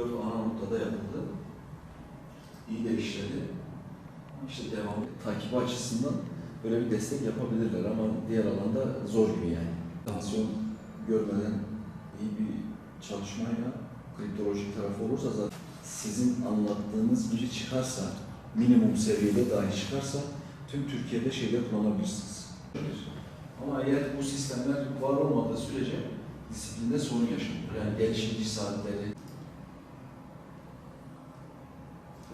dört ana noktada yapıldı. İyi de işledi. İşte devam takibi açısından böyle bir destek yapabilirler ama diğer alanda zor gibi yani. Tansiyon görmeden iyi bir çalışmayla kriptolojik tarafı olursa zaten sizin anlattığınız biri çıkarsa, minimum seviyede dahi çıkarsa tüm Türkiye'de şeyde kullanabilirsiniz. Ama eğer bu sistemler var olmadığı sürece disiplinde sorun yaşanır. Yani gelişmiş saatleri.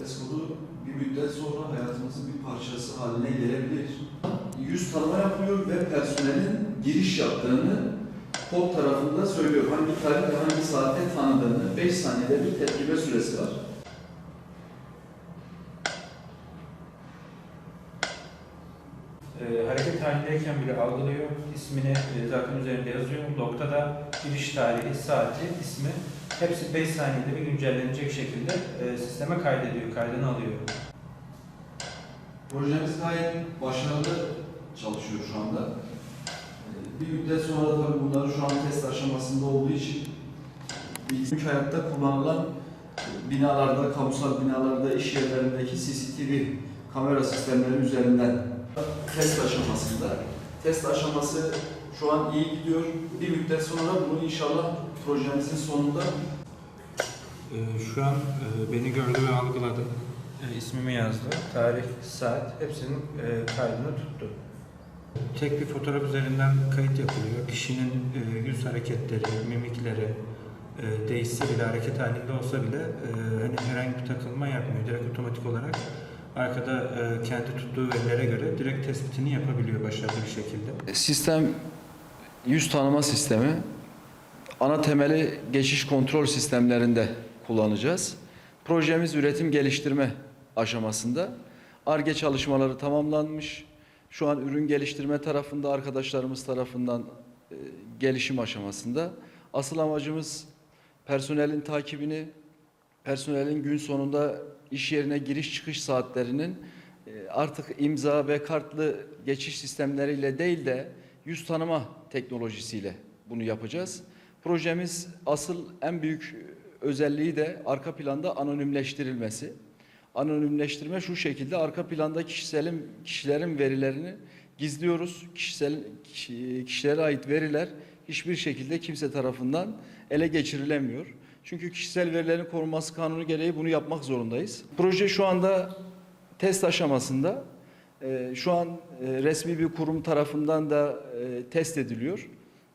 Eskodu bir müddet sonra hayatımızın bir parçası haline gelebilir. Yüz tanıma yapıyor ve personelin giriş yaptığını kod tarafında söylüyor. Hangi tarih hangi saatte tanıdığını 5 saniyede bir tepkime süresi var. e, hareket halindeyken bile algılıyor. İsmini e, zaten üzerinde yazıyor. Log'da da giriş tarihi, saati, ismi hepsi 5 saniyede bir güncellenecek şekilde e, sisteme kaydediyor, kaydını alıyor. Projemiz gayet başarılı çalışıyor şu anda. Ee, Bir müddet sonra tabii bunları şu an test aşamasında olduğu için günlük hayatta kullanılan e, binalarda, kamusal binalarda, iş yerlerindeki CCTV kamera sistemleri üzerinden test aşamasında. Test aşaması şu an iyi gidiyor. Bir müddet sonra bunu inşallah projemizin sonunda E, şu an e, beni gördü ve algıladı. E, ismimi yazdı. Tarih, saat hepsinin e, kaydını tuttu. Tek bir fotoğraf üzerinden kayıt yapılıyor. Kişinin yüz hareketleri, mimikleri değişse bile, hareket halinde olsa bile hani herhangi bir takılma yapmıyor. Direkt otomatik olarak arkada e, kendi tuttuğu verilere göre direkt tespitini yapabiliyor başarılı bir şekilde. Sistem yüz tanıma sistemi. Ana temeli geçiş kontrol sistemlerinde kullanacağız. Projemiz üretim geliştirme aşamasında. ARGE çalışmaları tamamlanmış. Şu an ürün geliştirme tarafında arkadaşlarımız tarafından e, gelişim aşamasında. Asıl amacımız personelin takibini, personelin gün sonunda iş yerine giriş çıkış saatlerinin e, artık imza ve kartlı geçiş sistemleriyle değil de yüz tanıma teknolojisiyle bunu yapacağız. Projemiz asıl en büyük özelliği de arka planda anonimleştirilmesi. Anonimleştirme şu şekilde arka planda kişiselin kişilerin verilerini gizliyoruz. Kişisel kişi- kişilere ait veriler hiçbir şekilde kimse tarafından ele geçirilemiyor. Çünkü kişisel verilerin korunması kanunu gereği bunu yapmak zorundayız. Proje şu anda test aşamasında. Ee, şu an e, resmi bir kurum tarafından da e, test ediliyor.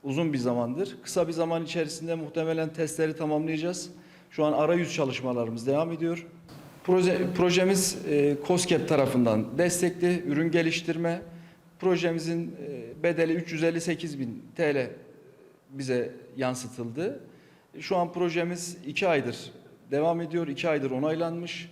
Uzun bir zamandır. Kısa bir zaman içerisinde muhtemelen testleri tamamlayacağız. Şu an arayüz çalışmalarımız devam ediyor. Proje, projemiz e, COSGAP tarafından destekli ürün geliştirme. Projemizin e, bedeli 358 bin TL bize yansıtıldı. Şu an projemiz iki aydır devam ediyor. iki aydır onaylanmış.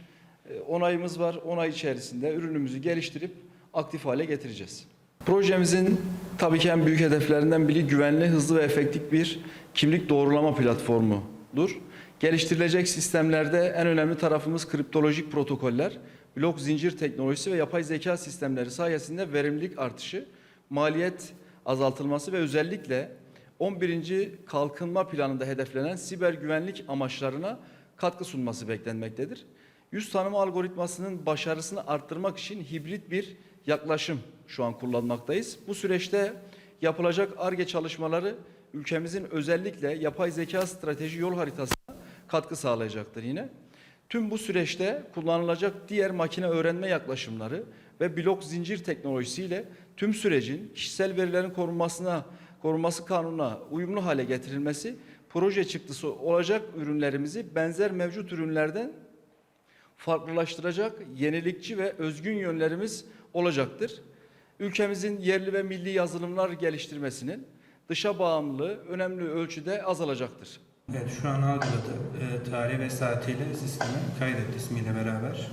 E, Onayımız var. Onay içerisinde ürünümüzü geliştirip aktif hale getireceğiz. Projemizin tabii ki en büyük hedeflerinden biri güvenli, hızlı ve efektif bir kimlik doğrulama platformudur. Geliştirilecek sistemlerde en önemli tarafımız kriptolojik protokoller, blok zincir teknolojisi ve yapay zeka sistemleri sayesinde verimlilik artışı, maliyet azaltılması ve özellikle 11. kalkınma planında hedeflenen siber güvenlik amaçlarına katkı sunması beklenmektedir. Yüz tanıma algoritmasının başarısını arttırmak için hibrit bir yaklaşım şu an kullanmaktayız. Bu süreçte yapılacak ARGE çalışmaları ülkemizin özellikle yapay zeka strateji yol haritasına katkı sağlayacaktır yine. Tüm bu süreçte kullanılacak diğer makine öğrenme yaklaşımları ve blok zincir teknolojisiyle tüm sürecin kişisel verilerin korunmasına korunması kanununa uyumlu hale getirilmesi proje çıktısı olacak ürünlerimizi benzer mevcut ürünlerden farklılaştıracak yenilikçi ve özgün yönlerimiz olacaktır. Ülkemizin yerli ve milli yazılımlar geliştirmesinin dışa bağımlılığı önemli ölçüde azalacaktır. Evet şu an algıladı. E, tarih ve saatiyle sisteme kaydetti ismiyle beraber.